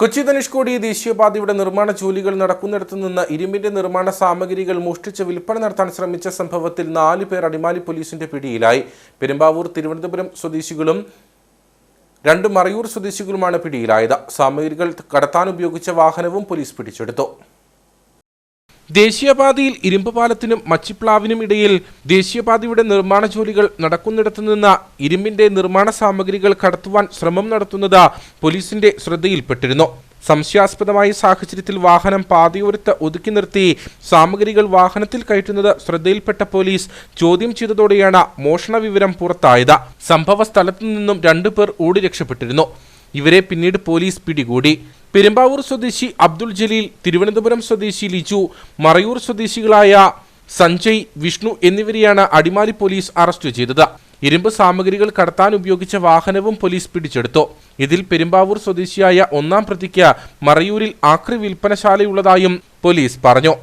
കൊച്ചി ധനുഷ്കോടി ദേശീയപാതയുടെ നിർമ്മാണ ജോലികൾ നടക്കുന്നിടത്തു നിന്ന് ഇരുമ്പിന്റെ നിർമ്മാണ സാമഗ്രികൾ മോഷ്ടിച്ച് വിൽപ്പന നടത്താൻ ശ്രമിച്ച സംഭവത്തിൽ നാല് പേർ അടിമാലി പോലീസിന്റെ പിടിയിലായി. പെരുമ്പാവൂർ തിരുവനന്തപുരം സ്വദേശികളും രണ്ട് മറയൂർ സ്വദേശികളുമാണ് പിടിയിലായത്. സാമഗ്രികൾ കടത്താൻ ഉപയോഗിച്ച വാഹനവും പോലീസ് പിടിച്ചെടുത്തു. ദേശീയപാതയിൽ ഇരുമ്പ് പാലത്തിനും മച്ചിപ്ലാവിനും ഇടയിൽ ദേശീയപാതയുടെ നിർമ്മാണ ജോലികൾ നടക്കുന്നിടത്തു നിന്ന് ഇരുമ്പിന്റെ നിർമ്മാണ സാമഗ്രികൾ കടത്തുവാൻ ശ്രമം നടത്തുന്നത് പോലീസിന്റെ ശ്രദ്ധയിൽപ്പെട്ടിരുന്നു. സംശയാസ്പദമായ സാഹചര്യത്തിൽ വാഹനം പാതയോരത്ത് ഒതുക്കി നിർത്തി സാമഗ്രികൾ വാഹനത്തിൽ കയറ്റുന്നത് ശ്രദ്ധയിൽപ്പെട്ട പോലീസ് ചോദ്യം ചെയ്തതോടെയാണ് മോഷണ വിവരം പുറത്തായത്. സംഭവ സ്ഥലത്തു നിന്നും രണ്ടുപേർ ഓടി രക്ഷപ്പെട്ടിരുന്നു. ഇവരെ പിന്നീട് പോലീസ് പിടികൂടി. പെരുമ്പാവൂർ സ്വദേശി അബ്ദുൾ ജലീൽ തിരുവനന്തപുരം സ്വദേശി ലിജു മറയൂർ സ്വദേശികളായ സഞ്ജയ് വിഷ്ണു എന്നിവരെയാണ് അടിമാലി പോലീസ് അറസ്റ്റ് ചെയ്തത്. ഇരുമ്പ് സാമഗ്രികൾ കടത്താൻ ഉപയോഗിച്ച വാഹനവും പോലീസ് പിടിച്ചെടുത്തു. ഇതിൽ പെരുമ്പാവൂർ സ്വദേശിയായ ഒന്നാം പ്രതിക്ക് മറയൂരിൽ ആക്രി വിൽപ്പനശാലയുള്ളതായും പോലീസ് പറഞ്ഞു.